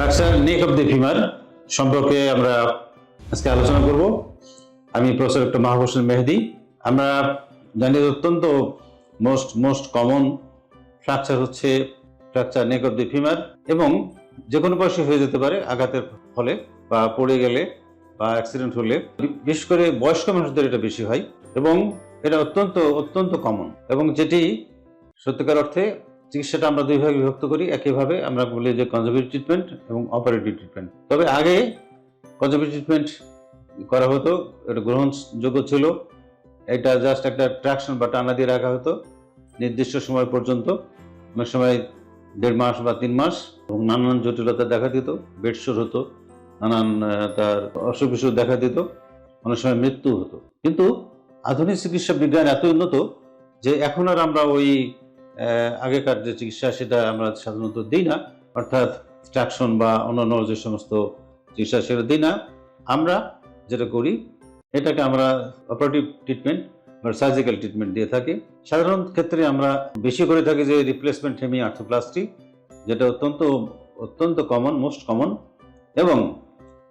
Fracture neck of the femur সম্পর্কে আমরা আজকে আলোচনা করব। আমি প্রফেসর ডক্টর মাহবুব হোসেন মেহেদি। আমরা জানি অত্যন্ত মোস্ট মোস্ট কমন ফ্র্যাকচার হচ্ছে fracture neck of the femur এবং যে কোনো বয়সে হয়ে যেতে পারে, আঘাতের ফলে বা পড়ে গেলে বা অ্যাক্সিডেন্ট হলে। বিশেষ করে বয়স্ক মানুষদের এটা বেশি হয় এবং এটা অত্যন্ত অত্যন্ত কমন এবং যেটি সত্যিকার অর্থে চিকিৎসাটা আমরা দুই ভাগে বিভক্ত করি। একইভাবে আমরা বলি যে কনজারভেটিভ ট্রিটমেন্ট এবং অপারেটিভ ট্রিটমেন্ট তবে আগে কনজারভেটিভ ট্রিটমেন্ট করা হতো, এটা গ্রহণযোগ্য ছিল। এটা জাস্ট একটা ট্রাকশন বা টানা দিয়ে রাখা হতো, নির্দিষ্ট সময় পর্যন্ত। অনেক সময় দেড় মাস বা তিন মাস এবং নানান জটিলতা দেখা দিত বেডশোর হতো, নানান তার অসুখ বিসুখ দেখা দিত, অনেক সময় মৃত্যু হতো। কিন্তু আধুনিক চিকিৎসা বিজ্ঞান এত উন্নত যে এখন আর আমরা ওই আগেকার যে চিকিৎসা, সেটা আমরা সাধারণত দিই না। অর্থাৎ ট্রাকশন বা অন্যান্য যে সমস্ত চিকিৎসা, সেটা দিই না। আমরা যেটা করি, এটাকে আমরা অপারেটিভ ট্রিটমেন্ট বা সার্জিক্যাল ট্রিটমেন্ট দিয়ে থাকি। সাধারণ ক্ষেত্রে আমরা বেশি করে থাকি যে রিপ্লেসমেন্ট হেমি আর্থোপ্লাস্টি যেটা অত্যন্ত অত্যন্ত কমন মোস্ট কমন এবং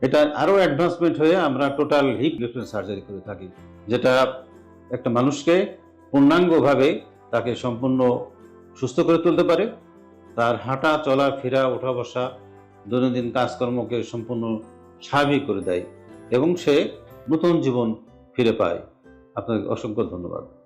এটা আরও অ্যাডভান্সমেন্ট হয়ে আমরা টোটাল হিপ রিপ্লেসমেন্ট সার্জারি করে থাকি, যেটা একটা মানুষকে পূর্ণাঙ্গভাবে তাকে সম্পূর্ণ সুস্থ করে তুলতে পারে। তার হাঁটা, চলা, ফেরা, ওঠা বসা দৈনন্দিন কাজকর্মকে সম্পূর্ণ স্বাভাবিক করে দেয় এবং সে নতুন জীবন ফিরে পায়। আপনাকে অসংখ্য ধন্যবাদ।